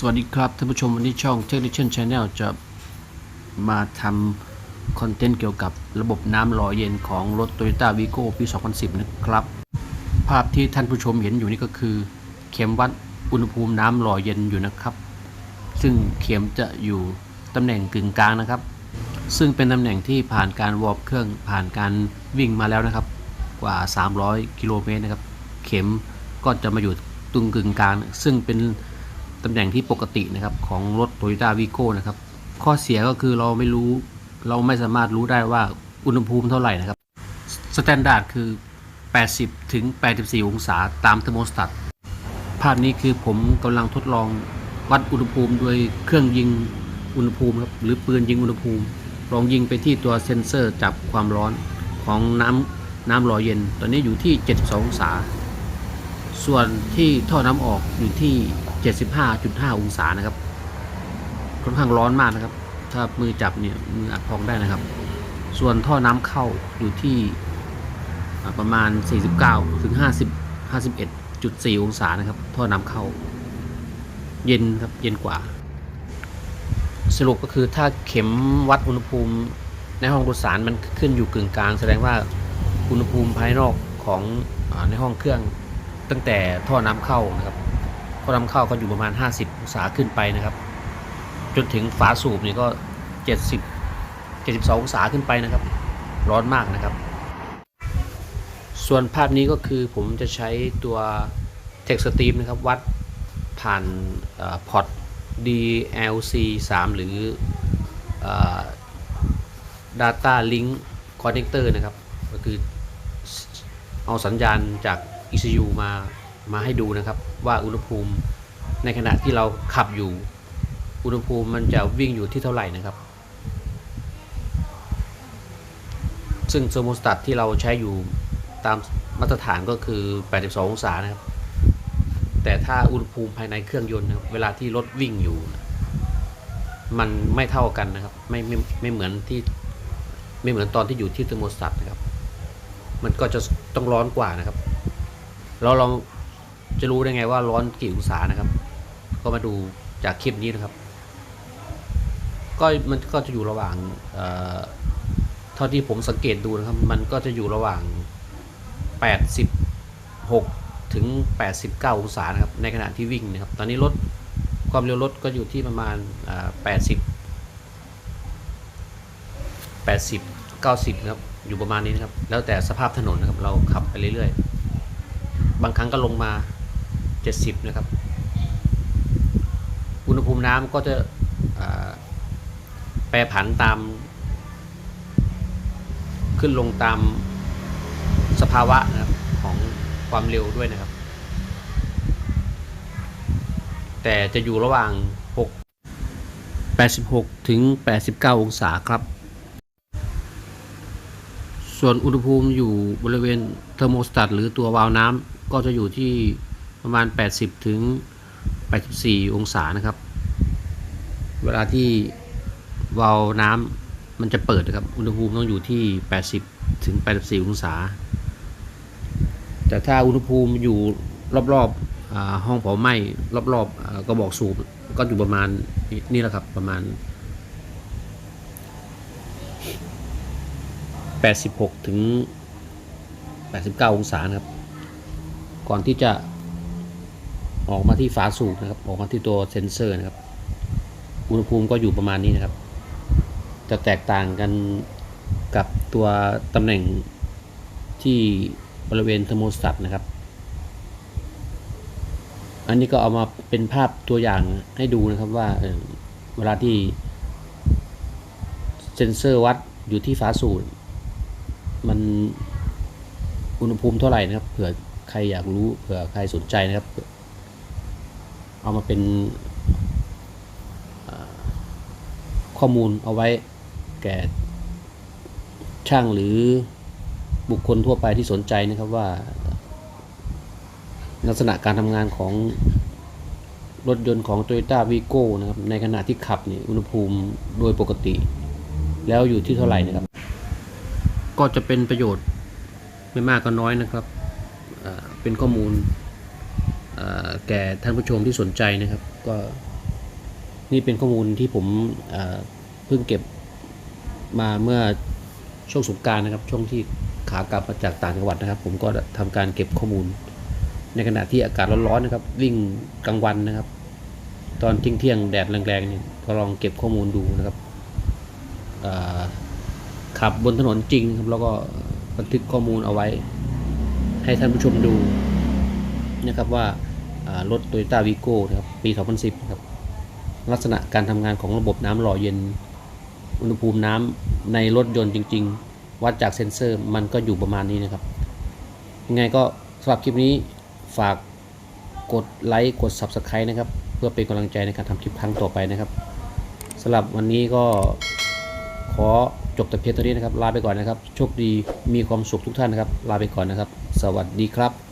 สวัสดีครับท่านผู้ชมวันนี้ช่อง Technician Channel จะมาทำคอนเทนต์เกี่ยวกับระบบน้ำหล่อเย็นของรถ Toyota Vigo ปี 2010 นะครับ ภาพที่ท่านผู้ชมเห็นอยู่นี่ก็คือ เข็มวัดอุณหภูมิน้ำหล่อเย็นอยู่นะครับ ซึ่งเข็มจะอยู่ตำแหน่งกึ่งกลางนะครับ ซึ่งเป็นตำแหน่งที่ผ่านการวอร์มเครื่องผ่านการวิ่งมาแล้วนะครับ กว่า 300 กิโลเมตรนะครับ เข็มก็จะมาอยู่ตรงกึ่งกลาง ซึ่งเป็น ตำแหน่งที่ปกตินะครับของรถ Toyota Vigo นะครับข้อเสียก็คือเราไม่รู้เราไม่สามารถรู้ได้ว่าอุณหภูมิเท่าไหร่นะครับสแตนดาร์ดคือ 80 ถึง 84 องศาตามเทอร์โมสตัตภาพนี้คือผมกำลังทดลองวัดอุณหภูมิโดยเครื่องยิงอุณหภูมิครับหรือปืนยิงอุณหภูมิ ลองยิงไปที่ตัวเซ็นเซอร์จับความร้อนของน้ำน้ำหล่อเย็น ตอนนี้อยู่ที่ 72 องศา ส่วนที่ท่อน้ำออกอยู่ที่ 75.5 องศานะครับ ค่อนข้างร้อนมากนะครับ ถ้ามือจับเนี่ยมืออัดพองได้นะครับ ส่วนท่อน้ำเข้าอยู่ที่ประมาณ 49ถึง50 51.4 องศานะครับ ท่อน้ำเข้า เย็นครับเย็นกว่า สรุปก็คือถ้าเข็มวัดอุณหภูมิในห้องโดยสารมันขึ้นอยู่กึ่งกลาง แสดงว่าอุณหภูมิภายนอกของอในห้องเครื่องตั้งแต่ท่อน้ำเข้านะครับ ท่อน้ำเข้าก็อยู่ประมาณ 50 องศาขึ้นไปนะครับ จนถึงฝาสูบนี่ก็ 70 72 องศาขึ้นไปนะครับ ร้อนมากนะครับ ส่วนภาพนี้ก็คือผมจะใช้ตัว Text Stream นะครับ วัดผ่านพอร์ต DLC 3 หรืออ Data Link Connector นะครับ ก็คือเอาสัญญาณจาก ECU มา มาให้ดูนะครับ ว่าอุณหภูมิในขณะที่เราขับอยู่ อุณหภูมิมันจะวิ่งอยู่ที่เท่าไหร่นะครับ ซึ่งโซโมสตัตที่เราใช้อยู่ตามมาตรฐานก็คือ 82 องศานะครับ แต่ถ้าอุณหภูมิภายในเครื่องยนต์นะครับเวลาที่รถวิ่งอยู่ มันไม่เท่ากันนะครับ ไม่ไม่ไม่เหมือนที่ไม่เหมือนตอนที่อยู่ที่เทอร์โมสตัตนะครับ มันก็จะต้องร้อนกว่านะครับ เราลอง จะรู้ได้ไงว่าร้อนกี่องศานะครับ ก็มาดูจากคลิปนี้นะครับ ก็มันก็จะอยู่ระหว่างเท่าที่ผมสังเกตดูนะครับ มันก็จะอยู่ระหว่าง 86 ถึง 89 องศานะครับ ในขณะที่วิ่งนะครับ ตอนนี้รถความเร็วรถก็อยู่ที่ประมาณ 80 80 90นะครับอยู่ประมาณนี้นะครับ แล้วแต่สภาพถนนนะครับ เราขับไปเรื่อยๆ บางครั้งก็ลงมา 70 นะครับ อุณหภูมิน้ำก็จะแปรผันตาม ขึ้นลงตามสภาวะนะครับของความเร็วด้วยนะครับ แต่จะอยู่ระหว่าง 6 86 ถึง 89 องศาครับ ส่วนอุณหภูมิอยู่บริเวณเทอร์โมสตัตหรือตัววาล์วน้ำก็จะอยู่ที่ ประมาณ 80 ถึง 84 องศานะครับ เวลาที่วาล์วน้ำมันจะเปิดนะครับ อุณหภูมิต้องอยู่ที่ 80 ถึง 84 องศา แต่ถ้าอุณหภูมิอยู่รอบๆอาห้องเผาไหม้รอบๆอ่ากระบอกสูบก็อยู่ประมาณนี่แหละครับประมาณ 86 ถึง 89 องศาครับ ก่อนที่จะ ออกมาที่ฝาสูบนะครับ ออกมาที่ตัวเซ็นเซอร์นะครับ อุณหภูมิก็อยู่ประมาณนี้นะครับ จะแตกต่างกันกับตัวตำแหน่งที่บริเวณเทอร์โมสตัตนะครับ อันนี้ก็เอามาเป็นภาพตัวอย่างให้ดูนะครับว่าเเวลาที่เซ็นเซอร์วัดอยู่ที่ฝาสูบมันอุณหภูมิเท่าไหร่นะครับ เผื่อใครอยากรู้ เผื่อใครสนใจนะครับ เอามาเป็นข้อมูลเอาไว้แก่ช่างหรือบุคคลทั่วไปที่สนใจนะครับว่า ลักษณะการทำงานของรถยนต์ของ Toyota Vigo นะครับในขณะที่ขับเนี่ยอุณหภูมิโดยปกติ แล้วอยู่ที่เท่าไหร่นะครับ ก็จะเป็นประโยชน์ไม่มากก็น้อยนะครับเป็นข้อมูล แก่ท่านผู้ชมที่สนใจนะครับ ก็นี่เป็นข้อมูลที่ผมเพิ่งเก็บมาเมื่อช่วงสงการนะครับ ช่วงที่ขากลับมาจากต่างจังหวัดนะครับ ผมก็ทำการเก็บข้อมูล ในขณะที่อากาศร้อนๆนะครับ วิ่งกลางวันนะครับ ตอนเที่ยงเที่ยงๆแดดแรงๆเนี่ยก็ลองเก็บข้อมูลดูนะครับขับบนถนนจริงครับแล้วก็บันทึกข้อมูลเอาไว้ ให้ท่านผู้ชมดู นะครับว่าอ่ารถ Toyota Vigo นะครับปี 2010นะครับลักษณะการทำงานของระบบน้ำหล่อเย็น อุณหภูมิน้ำในรถยนต์จริง ๆ วัดจากเซ็นเซอร์มันก็อยู่ประมาณนี้นะครับยังไงก็สำหรับคลิปนี้ฝากกดไลค์กด Subscribe นะครับ เพื่อเป็นกำลังใจในการทำคลิปครั้งต่อไปนะครับสำหรับวันนี้ก็ขอจบแต่เพียงเท่านี้นะครับ ลาไปก่อนนะครับ โชคดีมีความสุขทุกท่านนะครับ ลาไปก่อนนะครับ สวัสดีครับ